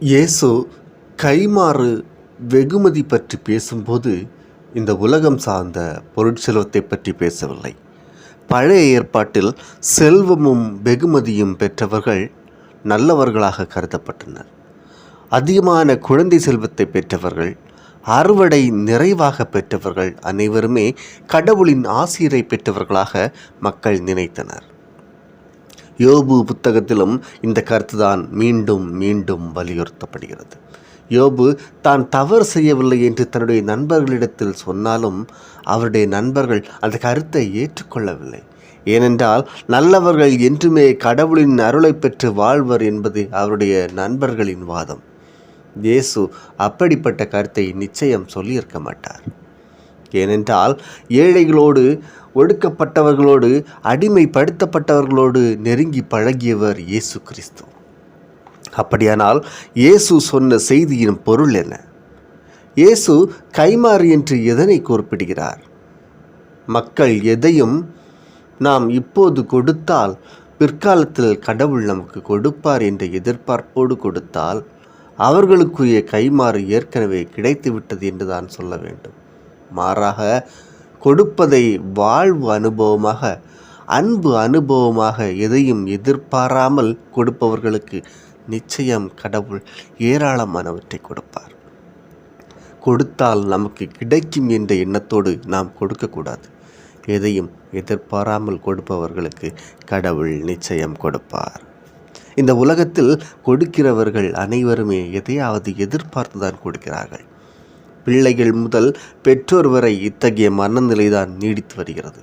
இயேசு கைமாறு வெகுமதி பற்றி பேசும்போது இந்த உலகம் சார்ந்த பொருட்செல்வத்தை பற்றி பேசவில்லை. பழைய ஏற்பாட்டில் செல்வமும் வெகுமதியும் பெற்றவர்கள் நல்லவர்களாக கருதப்பட்டனர். அதிகமான குழந்தை செல்வத்தை பெற்றவர்கள் அறுவடை நிறைவாக பெற்றவர்கள் அனைவருமே கடவுளின் ஆசிரியரை பெற்றவர்களாக மக்கள் நினைத்தனர். யோபு புத்தகத்திலும் இந்த கருத்துதான் மீண்டும் மீண்டும் வலியுறுத்தப்படுகிறது. யோபு தான் தவறு செய்யவில்லை என்று தன்னுடைய நண்பர்களிடத்தில் சொன்னாலும் அவருடைய நண்பர்கள் அந்த கருத்தை ஏற்றுக்கொள்ளவில்லை. ஏனென்றால் நல்லவர்கள் என்றுமே கடவுளின் அருளை பெற்று வாழ்வர் என்பது அவருடைய நண்பர்களின் வாதம். இயேசு அப்படிப்பட்ட கருத்தை நிச்சயம் சொல்லியிருக்க மாட்டார். ஏனென்றால் ஏழைகளோடு ஒடுக்கப்பட்டவர்களோடு அடிமைப்படுத்தப்பட்டவர்களோடு நெருங்கி பழகியவர் இயேசு கிறிஸ்து. அப்படியானால் இயேசு சொன்ன செய்தியின் பொருள் என்ன? இயேசு கைமாறு என்று எதனை குறிப்பிடுகிறார்? மக்கள் எதையும் நாம் இப்போது கொடுத்தால் பிற்காலத்தில் கடவுள் நமக்கு கொடுப்பார் என்ற எதிர்பார்ப்போடு கொடுத்தால் அவர்களுக்குரிய கைமாறு ஏற்கனவே கிடைத்துவிட்டது என்று தான் சொல்ல வேண்டும். மாறாக கொடுப்பதை வாழ்வு அனுபவமாக அன்பு அனுபவமாக எதையும் எதிர்பாராமல் கொடுப்பவர்களுக்கு நிச்சயம் கடவுள் ஏராளமானவற்றை கொடுப்பார். கொடுத்தால் நமக்கு கிடைக்கும் என்ற எண்ணத்தோடு நாம் கொடுக்கக்கூடாது. எதையும் எதிர்பாராமல் கொடுப்பவர்களுக்கு கடவுள் நிச்சயம் கொடுப்பார். இந்த உலகத்தில் கொடுக்கிறவர்கள் அனைவருமே எதையாவது எதிர்பார்த்து தான் கொடுக்கிறார்கள். பிள்ளைகள் முதல் பெற்றோர் வரை இத்தகைய மனநிலைதான் நீடித்து வருகிறது.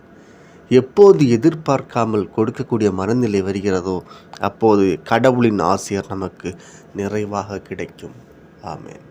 எப்போது எதிர்பார்க்காமல் கொடுக்கக்கூடிய மனநிலை வருகிறதோ அப்போது கடவுளின் ஆசிரியர் நமக்கு நிறைவாக கிடைக்கும். ஆமேன்.